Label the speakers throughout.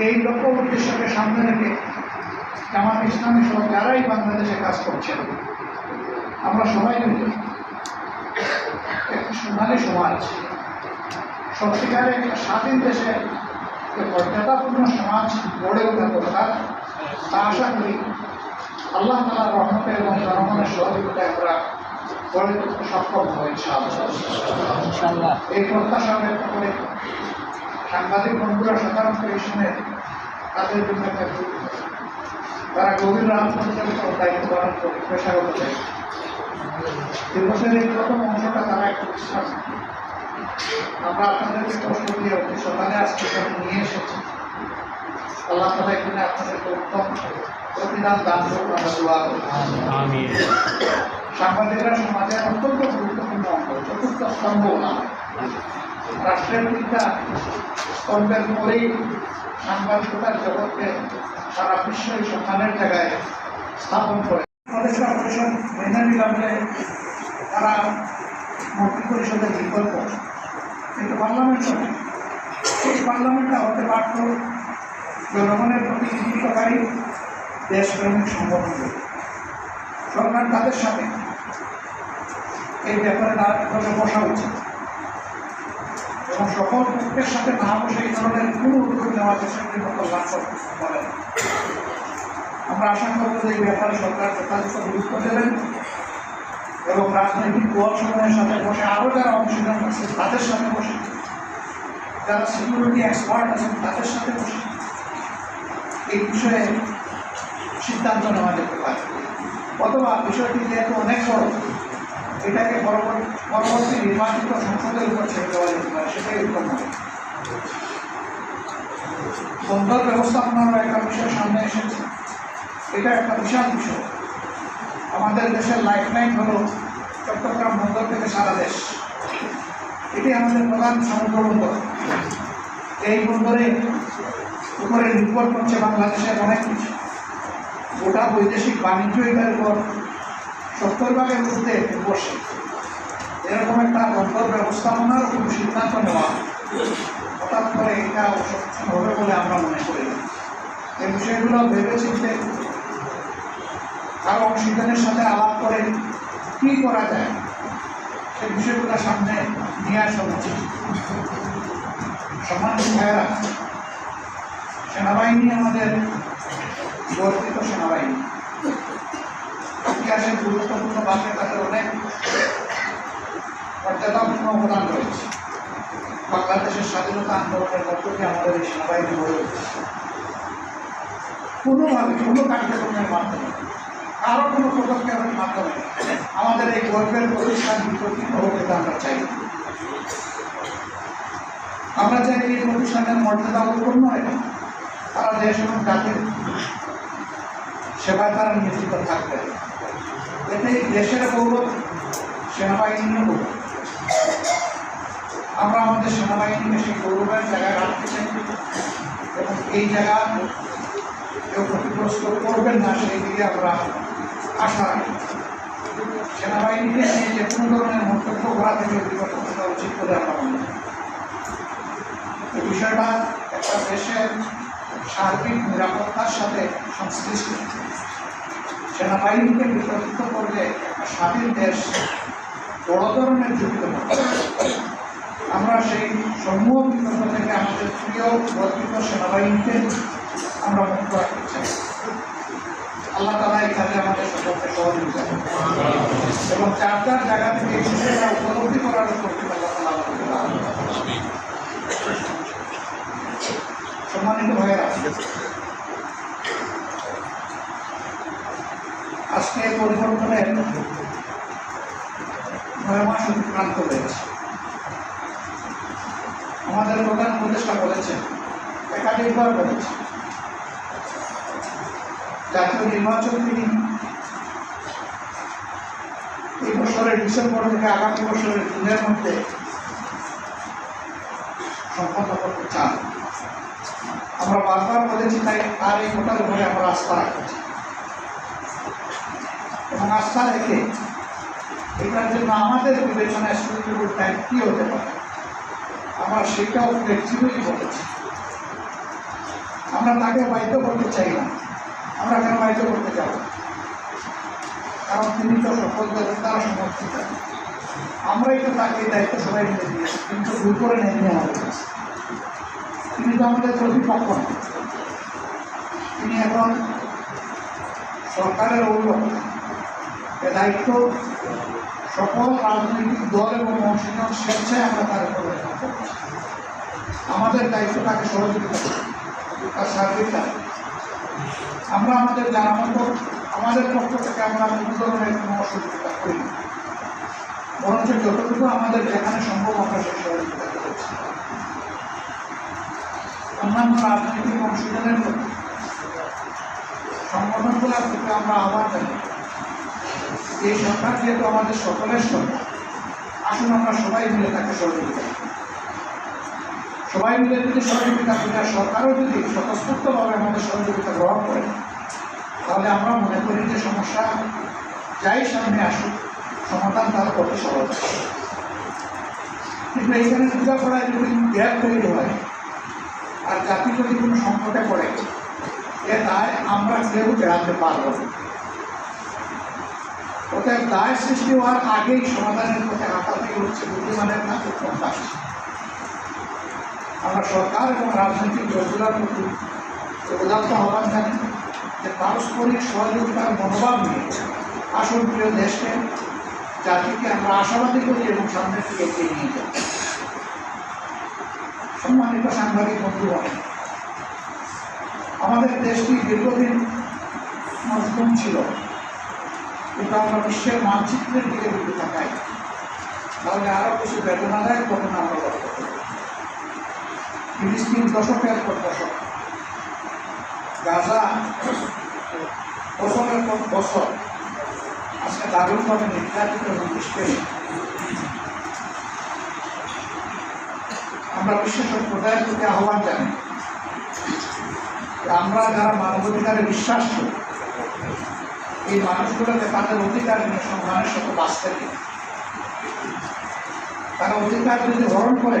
Speaker 1: এই লক্ষ্য উদ্দেশ্যকে সামনে রেখে জামাত ইসলামী সহ যারাই বাংলাদেশে কাজ করছেন আমরা সবাই মিলে একটি সোনালী সমাজ সত্যিকারে একটা স্বাধীন দেশে মর্যাদাপূর্ণ সমাজ গড়ে ওঠা দরকার তা আশা করি আল্লাহ তালার রহমতে এবং জনগণের সহযোগিতায় আমরা গড়ে তুলতে সক্ষম হব এই প্রত্যাশা ব্যক্ত করে সাংবাদিক বন্ধুরা সাধারণত এই সময় তাদের জন্য। তারা গভীর রাত পরিচালিত দায়িত্ব পালন করে পেশাগত দায়িত্ব। দিবসের এই প্রথম অংশটা তারা একটু নেয়। আমরা আপনাদেরকে কষ্ট দিয়ে অতি সকালে আজকে নিয়ে এসেছি। আল্লাহ তালা এখানে আপনাদেরকে উত্তম প্রতিদান দান করুন আমরা দোয়া সাংবাদিকরা সমাজের অত্যন্ত গুরুত্বপূর্ণ অঙ্গ চতুর্থ স্তম্ভ না রাষ্ট্রের তিনটা স্তম্ভের পরেই সাংবাদিকতার জগৎকে সারা বিশ্বই সম্মানের জায়গায় স্থাপন করে। উপদেষ্টা পরিষদ মেনে নিলাম যে তারা মন্ত্রী পরিষদের বিকল্প। কিন্তু পার্লামেন্ট এই পার্লামেন্টটা হতে পারত জনগণের প্রতিনিধিত্বকারী দেশপ্রেমিক সংগঠনগুলো। সরকার তাদের সাথে। এই ব্যাপারে নারকভাবে বসা উচিত। এবং সকল পক্ষের সাথে না বসে এই ধরনের কোনো উদ্যোগ নেওয়া দেশের জন্য কল্যাণ করে না। আমরা আশা করব যে এই ব্যাপারে সরকার যথাযথ গুরুত্ব দেবেন এবং রাজনৈতিক দল সময়ের সাথে বসে আরও যারা অংশগ্রহণ করছে, তাদের সাথে বসে, যারা সিকিউরিটি এক্সপার্ট আছেন, তাদের সাথে বসে এই বিষয়ে সিদ্ধান্ত নেওয়া যেতে পারে অথবা বিষয়টি যেহেতু অনেক বড় এটাকে পরবর্তী নির্বাচিত সংসদের উপর ছেড়ে দেওয়া যেতে পারে, সেটাই উত্তম হবে। বন্দর ব্যবস্থাপনারও একটা বিষয় সামনে এসেছে। এটা একটা বিশাল বিষয়। আমাদের দেশের লাইফলাইন হলো চট্টগ্রাম বন্দর থেকে সারা দেশ। এটি আমাদের প্রধান সমুদ্র বন্দর। এই বন্দরে উপরে নির্ভর করছে বাংলাদেশের অনেক কিছু। গোটা বৈদেশিক বাণিজ্য এটার উপর সত্তর ভাগের মধ্যে বসে। এরকম একটা বন্দর ব্যবস্থাপনার কোনো সিদ্ধান্ত নেওয়া হঠাৎ করে এটা হবে বলে আমরা মনে করি। এই বিষয়গুলো ভেবে চিনতে আরও অংশীদারের সাথে আলাপ করে কী করা যায় সেই বিষয়গুলো সামনে নিয়ে আসা উচিত। ভাইয়েরা, সেনাবাহিনী আমাদের গর্বিত সেনাবাহিনী। ইতিহাসের গুরুত্বপূর্ণ বাক্যে তাদের অনেক মর্যাদাপূর্ণ অবদান রয়েছে। বাংলাদেশের স্বাধীনতা আন্দোলনের মধ্য দিয়ে আমাদের এই সেনাবাহিনী উঠেছে। কোনোভাবে, কোনো কার্যক্রমের মাধ্যমে, কারও কোনো পদক্ষেপের মাধ্যমে আমাদের এই গর্বের প্রতিষ্ঠান বিকশিত হোক আমরা চাই। আমরা চাই এই প্রতিষ্ঠানের মর্যাদা উৎপন্ন হয়। না তারা দেশ এবং জাতির সেবায় তারা নিয়োজিত থাকবে। এতে দেশের গৌরব, সেনাবাহিনীর গৌরব। আমরা আমাদের সেনাবাহিনীকে সেই গৌরবের জায়গায় রাখতে চাই এবং এই জায়গা কেউ ক্ষতিগ্রস্ত করবেন না, সেই দিকে আমরা আশা রাখি। সেনাবাহিনীকে নিয়ে যে কোনো ধরনের মন্তব্য করা থেকে বিগত উচিত বলে আমরা মনে এই বিষয়টা একটা দেশের সার্বিক নিরাপত্তার সাথে সংশ্লিষ্ট। সেনাবাহিনীকে বিতর্কিত করলে স্বাধীন দেশ বড় ধরনের যুক্ত আমরা সেই সমূহ বিতর্ক থেকে আমাদের প্রিয় গর্বিত সেনাবাহিনীকে আমরা মুক্ত রাখতে চাই। আল্লাহ তালা এই কাজে আমাদের সকলকে সহযোগিতা এবং চার চার জায়গা থেকে বিষয়টা উপলব্ধি করার করতে আল্লাহ তালা। সম্মানিত ভাইয়েরা আজকে পরিবর্তনের নয় মাস অতিক্রান্ত হয়েছে আমাদের প্রধান উপদেষ্টা বলেছেন, একাধিকবার বলেছে জাতীয় নির্বাচন তিনি এই বছরের ডিসেম্বর থেকে আগামী বছরের জুনের মধ্যে সম্পন্ন করতে চান। আমরা বারবার বলেছি তাই আর এই ভোটার উপরে আমরা আস্থা রাখছি এবং আস্থা রেখে এটার জন্য আমাদের বিবেচনায় সুইটেবল টাইম কী হতে পারে। আমরা সেটাও ফ্লেক্সিবিলি বলেছি। আমরা তাকে বাধ্য করতে চাই না। আমরা কেন বাধ্য করতে যাব? কারণ তিনি তো সকলদের দ্বারা সমর্থিত। আমরাই তো তাকে দায়িত্ব সবাই মিলে দিয়েছি, কিন্তু ভুল করে নেয়নি আমাদের তিনি তো আমাদের প্রতিপক্ষ না। তিনি এখন সরকারের অভিভাবক দায়িত্ব সকল রাজনৈতিক দল এবং অংশীদার স্বেচ্ছায় আমরা তার উপর। আমাদের দায়িত্ব তাকে সহযোগিতা তার আমরা আমাদের জানা আমাদের পক্ষ থেকে আমরা কোনো ধরনের কোনো অসহযোগিতা করি বরঞ্চ যতটুকু আমাদের যেখানে সম্ভব আমরা সেই সহযোগিতা অন্যান্য রাজনৈতিক অংশীদারের সংগঠনগুলোর প্রতি আমরা আহ্বান জানাই। এই সরকার যেহেতু আমাদের সকলের সরকার, আসুন আমরা সবাই মিলে তাকে সহযোগিতা। সবাই মিলে যদি সহযোগিতা করি আর সরকারও যদি স্বতঃস্ফূর্তভাবে আমাদের সহযোগিতা গ্রহণ করে, তাহলে আমরা মনে করি যে সমস্যা যাই সামনে আসুক, সমাধান তার করতে সহজ কিন্তু এইখানে বোঝাপড়ায় যদি গ্যাপ তৈরি হয়, আর জাতি যদি কোনো সংকটে পড়ে, এ দায় আমরা কেউ বেড়াতে পারব না অতএব দায় সৃষ্টি হওয়ার আগেই সমাধানের পথে হাঁটাতেই হচ্ছে বুদ্ধিমানের উত্তম কাজ আমরা সরকার এবং রাজনৈতিক দলগুলোর প্রতি উদাত্ত আহ্বান জানি যে পারস্পরিক সহযোগিতার মনোভাব নিয়ে আসল প্রিয় দেশকে, জাতিকে আমরা আশাবাদী করি এবং সামনের দিকে এগিয়ে নিয়ে যাই। সম্মানিত সাংবাদিক বন্ধুগণ, আমাদের দেশটি দীর্ঘদিন মজলুম ছিল। কিন্তু আমরা বিশ্বের মানচিত্রের দিকে যদি তাকাই, তাহলে আরও কিছু বেদনাদায়ক ঘটনা আমরা লক্ষ্য করি ফিলিস্তিন দশকের পর দশক গাজা বছরের পর বছর আজকে দারুণভাবে নির্যাতিত এবং আমরা বিশ্ব সম্প্রদায়ের প্রতি আহ্বান জানাই আমরা যারা মানবাধিকারে বিশ্বাস করি এই মানুষগুলোকে তাদের অধিকার নিয়ে সম্মানের সাথে বাঁচতে দিই তারা অধিকার যদি হরণ করে,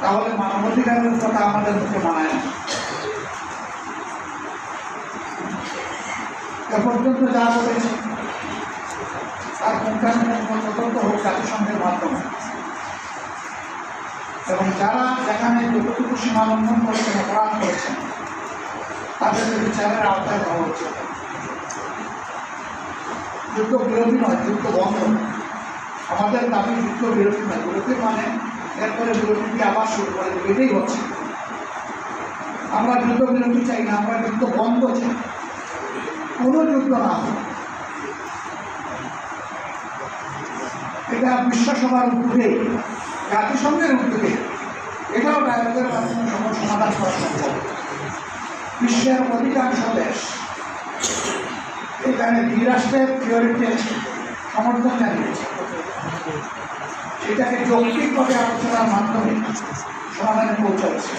Speaker 1: তাহলে মানবাধিকারের কথা আমাদের মুখে মানায় না। এ পর্যন্ত যা বলেছে, তার পুঙ্খানুপুঙ্খ তদন্ত হোক জাতিসংঘের মাধ্যমে। এবং যারা যেখানে যতটুকু সীমা লঙ্ঘন করেছেন, অপরাধ করেছেন, তাদেরকে বিচারের আওতায় দেওয়া উচিত যুদ্ধ বিরোধী নয়, যুদ্ধ বন্ধ। আমাদের দাবি যুদ্ধ বিরোধী নয়, বিরোধী মানে এরপরে বিরোধী আবার শুরু করে এটাই হচ্ছে। আমরা যুদ্ধ বিরোধী চাই না, আমরা যুদ্ধ বন্ধ চাই। কোনো যুদ্ধ না এটা বিশ্বসভার উদ্যোগে, জাতিসংঘের উদ্যোগে, এটাও ডায়ালগের মাধ্যমে সম- সমাধান করা সম্ভব। বিশ্বের অধিকাংশ দেশ এখানে দ্বিরাষ্ট্রের থিওরিতে সমর্থন জানিয়েছে সেটাকে যৌক্তিকভাবে আলোচনার মাধ্যমে সমাধানে পৌঁছাচ্ছে।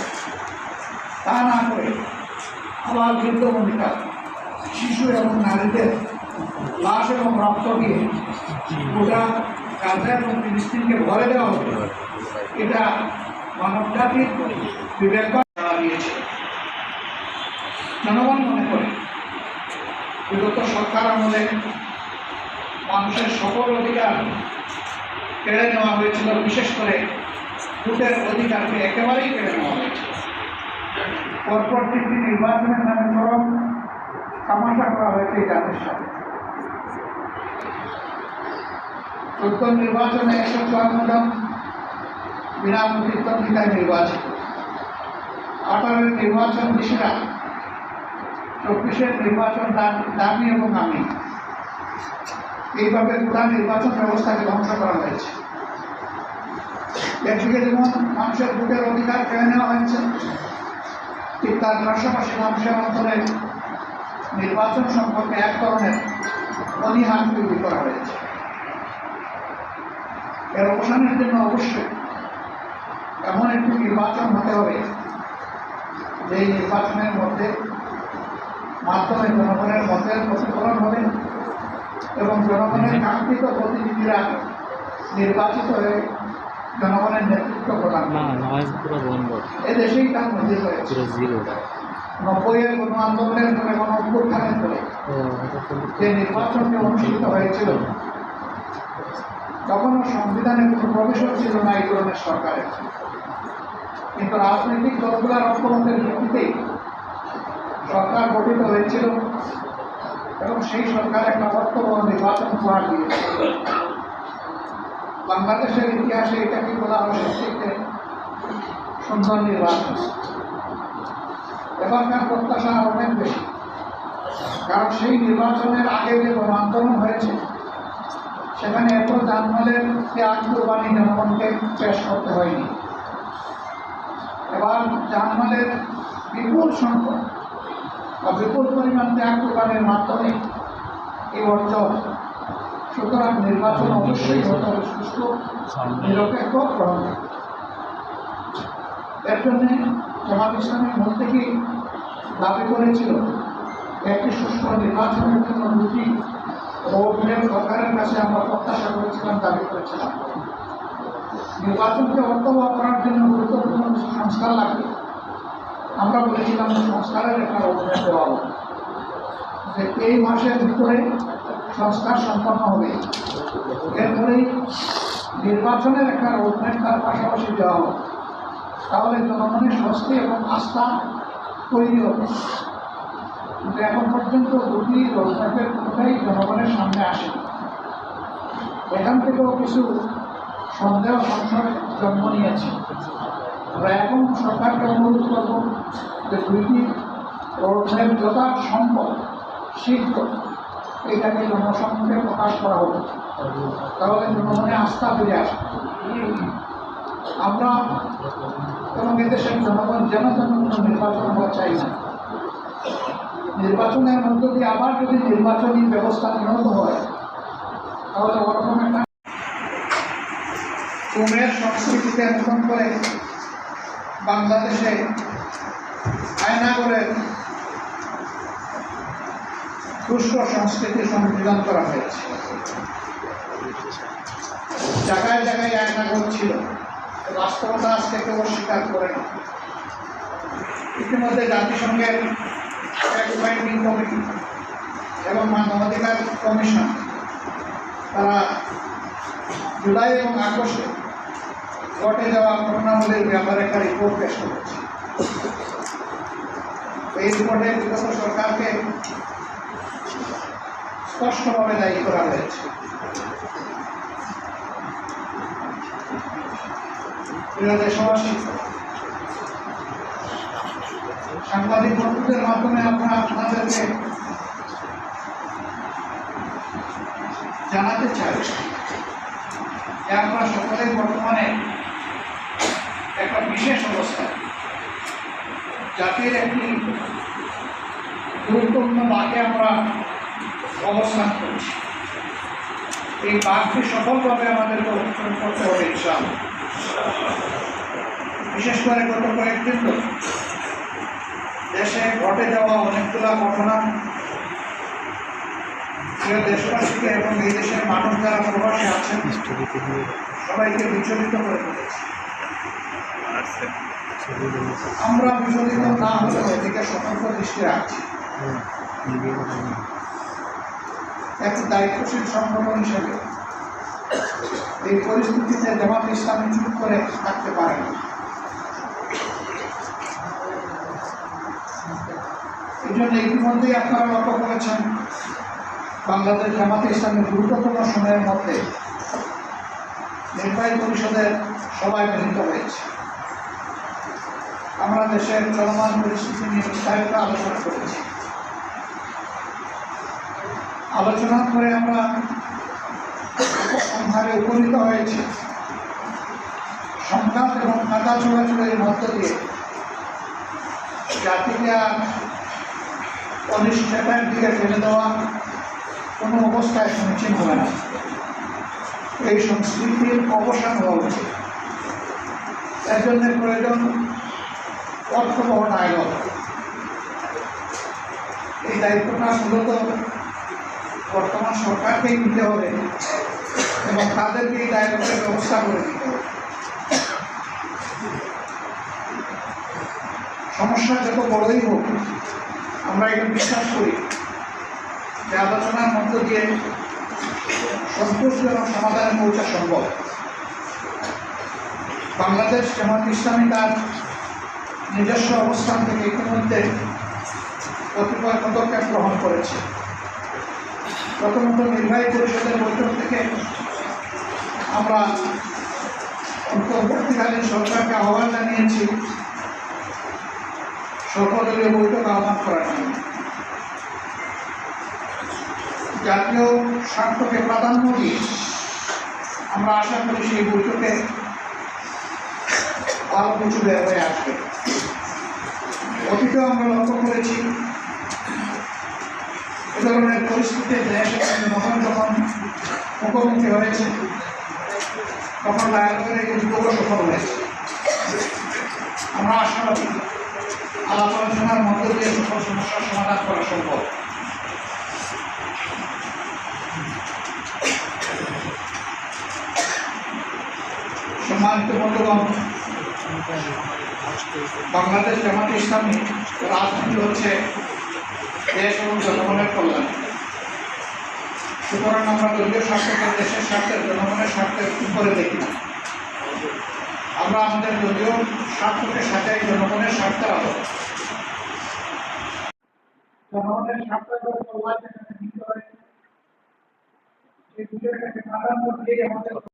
Speaker 1: তা না করে আবার যুদ্ধভূমিকা শিশু এবং নারীদের লাশ এবং রক্ত দিয়ে গোটা গাজা এবং ফিলিস্তিনকে ভরে দেওয়া হতো এটা মানব জাতির বিবেক দিয়েছে জনগণ মনে করে বিগত সরকার আমলে মানুষের সকল অধিকার কেড়ে নেওয়া হয়েছিল, বিশেষ করে ভোটের অধিকারকে একেবারেই কেড়ে নেওয়া হয়েছিল পরপর তিনটি নির্বাচনের নামে চরম তামাশা করা হয়েছে এই জাতির সাথে। চোদ্দ নির্বাচনে একশো চুয়ান্ন জন বিনা প্রতিদ্বন্দ্বিতায় নির্বাচিত। আঠারোর নির্বাচন দিশিরা চব্বিশের নির্বাচন দামি এবং আমি এইভাবে গোটা নির্বাচন ব্যবস্থাকে ধ্বংস করা হয়েছে। একদিকে যেমন মানুষের ভোটের অধিকার কেড়ে নেওয়া হয়েছে, ঠিক তার পাশাপাশি মানুষের অন্তরে নির্বাচন সম্পর্কে এক ধরনের অনীহার তৈরি করা হয়েছে। এর অবসানের জন্য অবশ্যই এমন একটি নির্বাচন হতে হবে যে নির্বাচনের মধ্যে মাধ্যমে জনগণের মতের প্রতিফলন হবে এবং জনগণের কাঙ্ক্ষিত প্রতিনিধিরা নির্বাচিত হয়ে জনগণের নেতৃত্ব প্রদান এদেশেই তার মধ্যে হয়েছে নব্বইয়ের কোনো আন্দোলনের পরে কোনো অভ্যুত্থানের পরে
Speaker 2: তো
Speaker 1: যে নির্বাচনটি অনুষ্ঠিত হয়েছিল তখনও সংবিধানে কোনো প্রবেশন ছিল না এই ধরনের সরকারের। কিন্তু রাজনৈতিক দলগুলোর ঐক্যমতের ভিত্তিতে সরকার গঠিত হয়েছিল এবং সেই সরকার একটা অর্থবহ নির্বাচন উপহার দিয়েছিল বাংলাদেশের ইতিহাসে এটাকে বলা হয় সবচেয়ে সুন্দর নির্বাচন? এবারকার প্রত্যাশা অনেক বেশি, কারণ সেই নির্বাচনের আগে যে আন্দোলন হয়েছে, সেখানে এত জানমালের ত্যাগ কোরবানি জনগণকে পেশ করতে হয়নি। এবার জানমালের বিপুল সংখ্যক বা বিপুল পরিমাণ ত্যাগ কোরবানির মাধ্যমে এই অর্জন সুতরাং নির্বাচন অবশ্যই হতে হবে সুস্থ, নিরপেক্ষ গ্রহণ এর জন্য জামাত ইসলামের মূল থেকেই দাবি করেছিল একটি সুষ্ঠু নির্বাচনের জন্য দুটি রোডম্যাপ সরকারের কাছে আমরা প্রত্যাশা করেছিলাম, দাবি করেছিলাম। নির্বাচনকে অর্থবহ করার জন্য গুরুত্বপূর্ণ সংস্কার লাগবে। আমরা বলেছিলাম সংস্কারের একটা রোডম্যাপ দেওয়া হবে যে এই মাসের ভিতরে সংস্কার সম্পন্ন হবে। এরপরেই নির্বাচনের একটা রোডম্যাপ তার পাশাপাশি দেওয়া হবে তাহলে জনগণের স্বস্তি এবং আস্থা তৈরি হবে। কিন্তু এখন পর্যন্ত দুটি রোডম্যাপের কোনোটাই জনগণের সামনে আসে এখান থেকেও কিছু সন্দেহ সংশয় জন্ম নিয়েছে। আমরা এখন সরকারকে অনুরোধ করব যে দুইটি যথা সম্ভব শীঘ্র এটাকে জনসম্মুখে প্রকাশ করা হবে তাহলে জনগণের আস্থা ফিরে আসবে। আমরা এবং এদেশের জনগণ যেন যেন কোনো নির্বাচন হওয়া চাই না। নির্বাচনের মধ্য দিয়ে আবার যদি নির্বাচনী ব্যবস্থা উন্নত হয়, তাহলে ওরকম একটা কুমের সংস্কৃতিতে নতুন করে বাংলাদেশে আয়না আয়নাগরের দুষ্ট সংস্কৃতি সংবিধান করা হয়েছে। জায়গায় জায়গায় আয়নাগর ছিল বাস্তবতা আজকে কেউ স্বীকার করে না। ইতিমধ্যে জাতিসংঘের ফ্যাক্ট ফাইন্ডিং কমিটি এবং মানবাধিকার কমিশন তারা জুলাই এবং আগস্টে ঘটে যাওয়া ঘটনাবলীর ব্যাপারে একটা রিপোর্ট পেশ করেছে। এই রিপোর্টে বিগত সরকারকে স্পষ্টভাবে দায়ী করা হয়েছে। দেশবাসী সাংবাদিক বন্ধুদের মাধ্যমে আমরা আপনাদেরকে জানাতে চাই। যে আমরা সকলেই বর্তমানে একটা বিশেষ অবস্থা। জাতির একটি গুরুত্বপূর্ণ বাঘে আমরা অবস্থান করছি। এই বাঘটি সফলভাবে আমাদেরকে অতিক্রম করতে হবে ইনশাআল্লাহ। বিশেষ করে গত কয়েকদিন দেশে ঘটে যাওয়া অনেকগুলা ঘটনা দেশবাসীকে এবং এই দেশের মানুষ যারা প্রবাসী আছেন, সবাইকে বিচলিত করে তুলেছে আমরা বিচলিত না হলে এদিকে সতর্ক দৃষ্টি রাখছি। এক দায়িত্বশীল সংগঠন হিসেবে এই পরিস্থিতিতে জামাত ইসলামী চুপ করে থাকতে পারে না। এই জন্য ইতিমধ্যেই আপনারা লক্ষ্য করেছেন, বাংলাদেশ জামাতে ইসলামের গুরুত্বপূর্ণ সময়ের মধ্যে নির্বাহী পরিষদের সবাই মিলিত হয়েছে। আমরা দেশের চলমান পরিস্থিতি নিয়ে বিস্তারিত আলোচনা করেছি আলোচনা করে আমরা সংহারে উপনীত হয়েছি। সংঘাত এবং কাদা চলাচলের মধ্য দিয়ে জাতিকে আর অনিশ্চয়তার দিকে ফেলে দেওয়া কোনো অবস্থায় সমীচীন হবে না। এই সংস্কৃতির অবসান হওয়া উচিত। এর জন্য প্রয়োজন অর্থবহ নায়ক এই দায়িত্বটা মূলত বর্তমান সরকারকেই নিতে হবে এবং তাদেরকে এই দায়িত্বের ব্যবস্থা করে দিতে সমস্যা যত বড়ই হোক, আমরা এটা বিশ্বাস করি যে আলোচনার মধ্য দিয়ে সন্তোষজনক সমাধানে পৌঁছা সম্ভব। বাংলাদেশ জামাত ইসলামী তার নিজস্ব অবস্থান থেকে ইতিমধ্যে কতিপয় পদক্ষেপ গ্রহণ করেছে। প্রথমত নির্বাহী পরিষদের বৈঠক থেকে আমরা অন্তর্বর্তীকালীন সরকারকে আহ্বান জানিয়েছি সর্বদলীয় বৈঠক আহ্বান করার জন্য। জাতীয় স্বার্থকে প্রাধান্য দিয়ে আমরা আশা করি সেই বৈঠকে ভালো কিছু হয়ে আসবে। অতীতেও আমরা লক্ষ্য করেছি, এ ধরনের পরিস্থিতিতে দেশ যখন যখন মুখোমুখি হয়েছে, তখন এই উদ্যোগ সফল হয়েছে। আমরা আশাবাদী, আলাপ আলোচনার মধ্য দিয়ে সকল সমস্যার সমাধান করা সম্ভব। সম্মানিত বন্ধুগণ বাংলাদেশ জামাত ইসলামী রাজনীতি হচ্ছে দেশ এবং জনগণের কল্যাণ। সুতরাং আমরা দলীয় স্বার্থকে দেশের স্বার্থের জনগণের স্বার্থের উপরে দেখি না? আমরা আমাদের দলীয় স্বার্থকে সাজাই, জনগণের স্বার্থের আলো। জনগণের স্বার্থ আমাদের